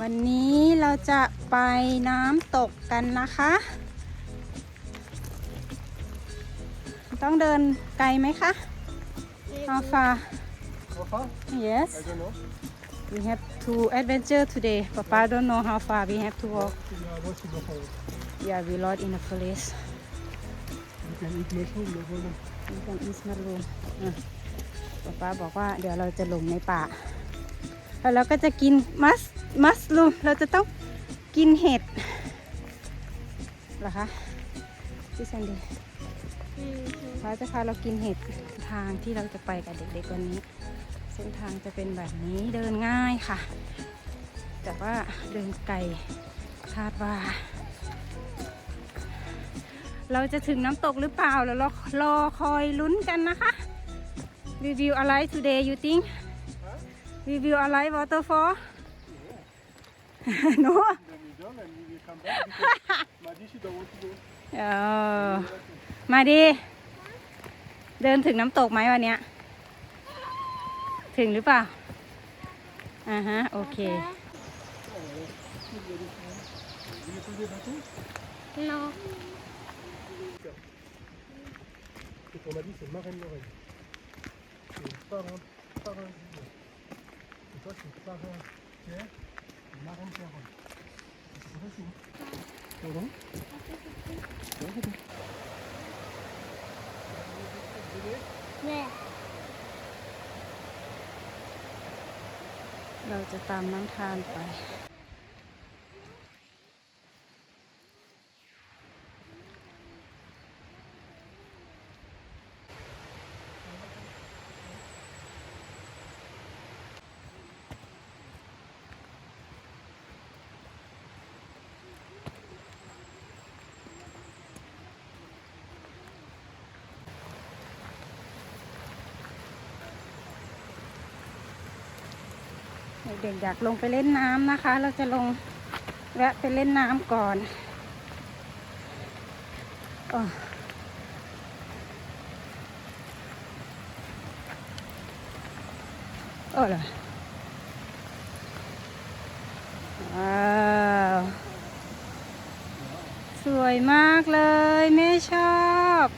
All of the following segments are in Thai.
วันนี้เราจะไปน้ำตกกันนะคะ ต้องเดินไกลไหมคะ How far How far? Yes I don't know. we have to adventure today Papa don't know how far we have to walk Yeah, what's the for? yeah we lost in the forest You can eat mushroom, no problem. we can eat mushroom อะป๊าป๊าบอกว่าเดี๋ยวเราจะลงในป่า แล้วเราก็จะกินมัสมัสลูมเราจะต้องกินเห็ดเหรอคะพี่ซันดีฟ้าจะพาเรากินเห็ดทางที่เราจะไปกับเด็กๆวันนี้ เส้นทางจะเป็นแบบนี้เดินง่ายค่ะ แต่ว่าเดินไกลคาดว่า เราจะถึงน้ำตกหรือเปล่าแล้วเรารอคอยลุ้นกันนะคะรีวิวอะไร today you think รีวิวอะไรวอเตอร์ฟอล no oh. มาดิ เดินถึงน้ำตกไหมวันเนี้ย ถึงหรือเปล่า อ่าฮะ โอเค no on m'a dit c'est marraine Lorraine. C'est pas un, pas un เราจะตามน้ำทานไป เด็กๆอยากลงไปเล่นน้ำนะคะ เราจะลงแวะไปเล่นน้ำก่อนโอ้โอ้เหรอว้าวสวยมากเลยแม่ชอบ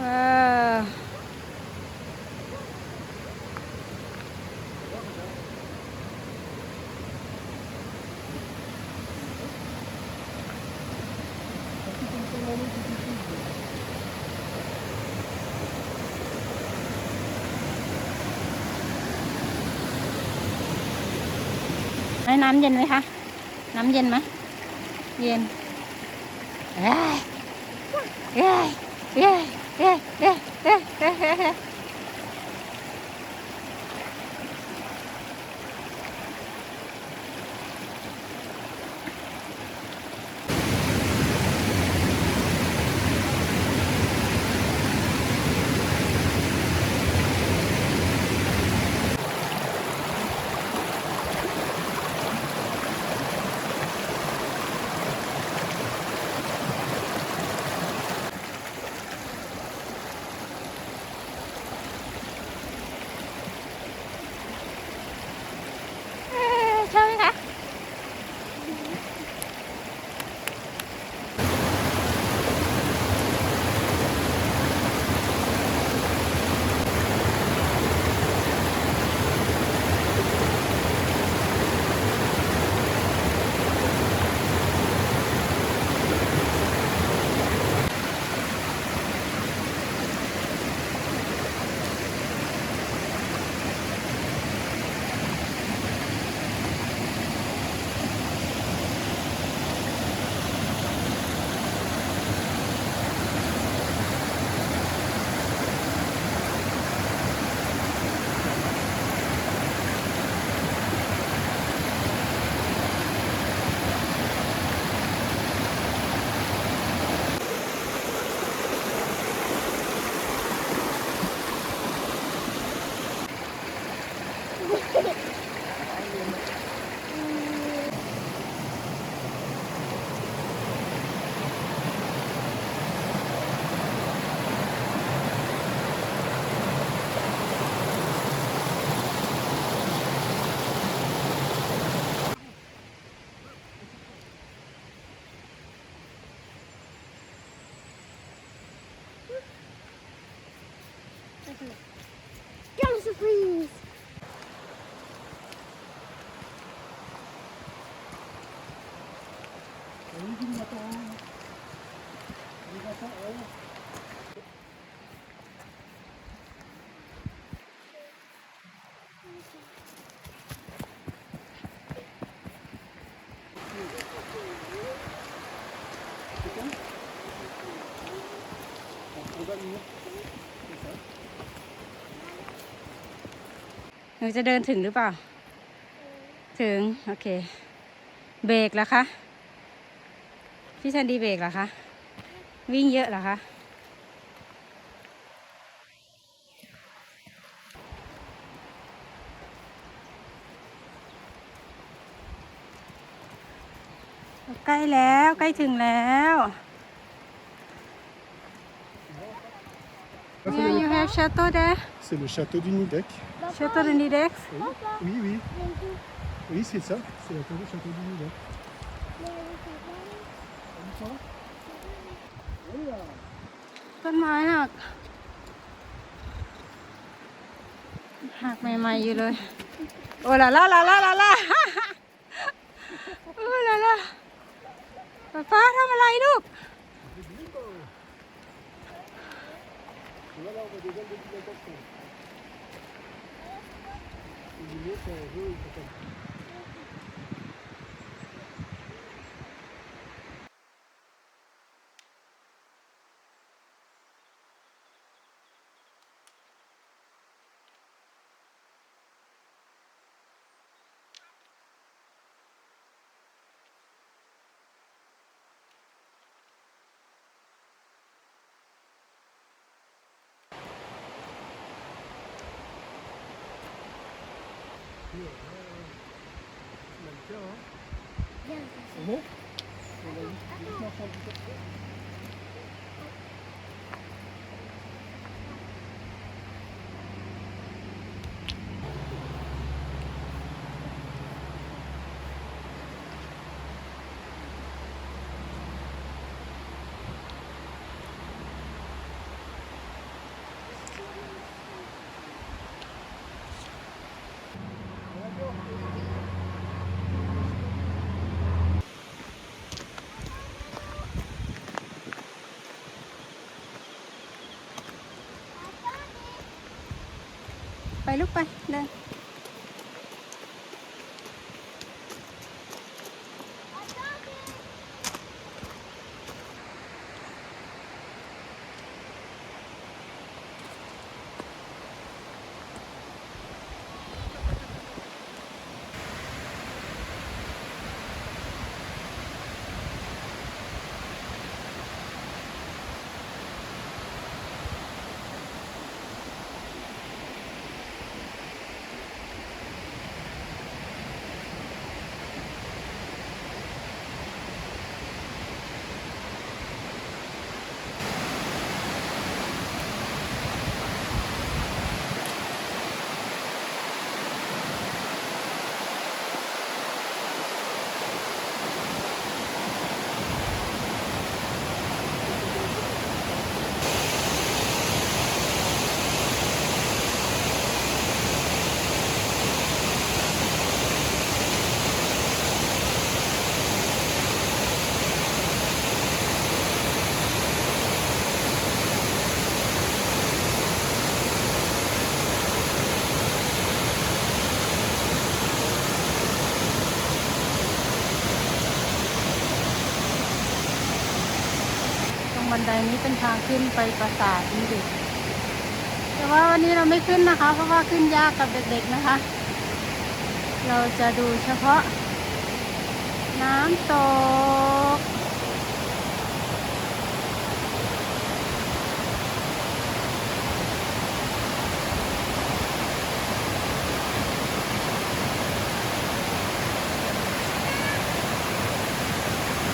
Wow. Đấy, nắm dần vậy hả? Nắm dần mà. Dần. Yeah. Yeah. Yeah. He he he he he. Please. นูจะเดินถึงหรือเปล่า ถึง โอเค เบรกแล้วคะพี่ชันดีเบรกเหรอคะ วิ่งเยอะเหรอคะ ใกล้แล้วใกล้ถึงแล้ว Yeah, you have chateau there. C'est le château du Nidec. Chateau de Nidex. Oui, oui, oui. Oui, c'est ça. C'est la tour du château du Nidec. Voilà. ต้นไม้หักหักใหม่ๆอยู่เลย โอ้ละละละละละละโอ้ละละป๊าป๊าทำอะไรลูก Voilà, on билеты, а там. Lagyo. Yan. Ano? Ano? Ano? ano? ลูกไป บันไดนี้เป็นทางขึ้นไปปราสาทนี่ดิแต่ว่าวันนี้เราไม่ขึ้นนะคะ เพราะว่าขึ้นยากกับเด็กๆนะคะ เราจะดูเฉพาะ น้ำตก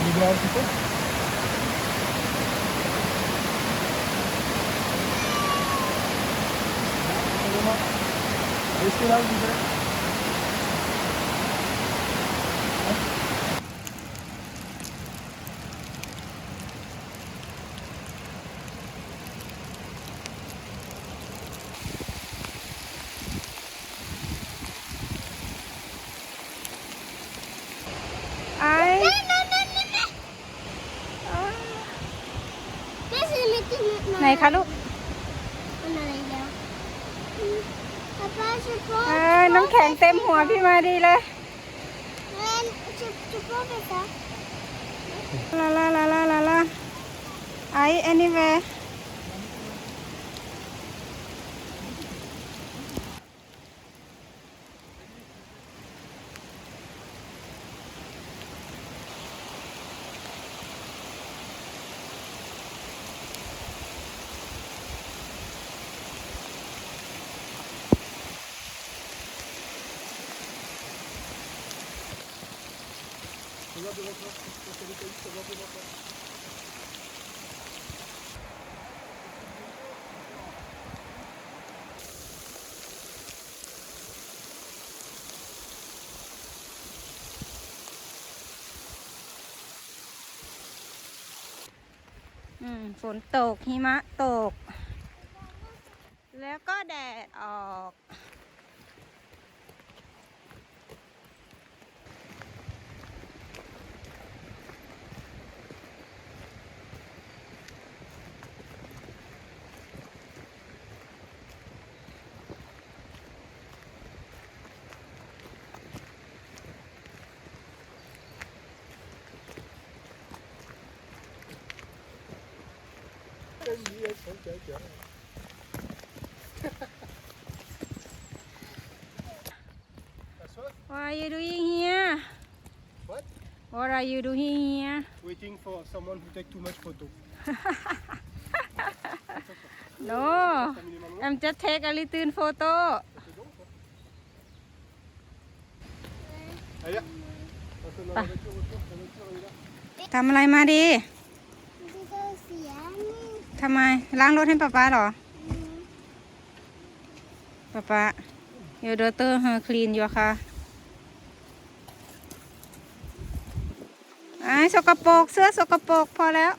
Vous ラウンドで。ไหนคะลูก ต็มหัวพี่มาดีเลยเล่นชุดชุดโป๊ไปซะลาลาลาลาลาลาไอ anywhere ฝนตกหิมะตก แล้วก็แดดออก What are you doing here What? What are you doing here Waiting for someone who take too much photo. No Family man, I'm just take a little photo c'est bon, ça Allez, on se met dans la voiture, retour, la voiture, elle est là. ทำอะไรมาดี ำไม ล้างรถให้ป๊าป๊าเหรอป๊าป๊า Your daughter her clean your car ไอ้สกปรกเสื้อสกปรกพอแล้ว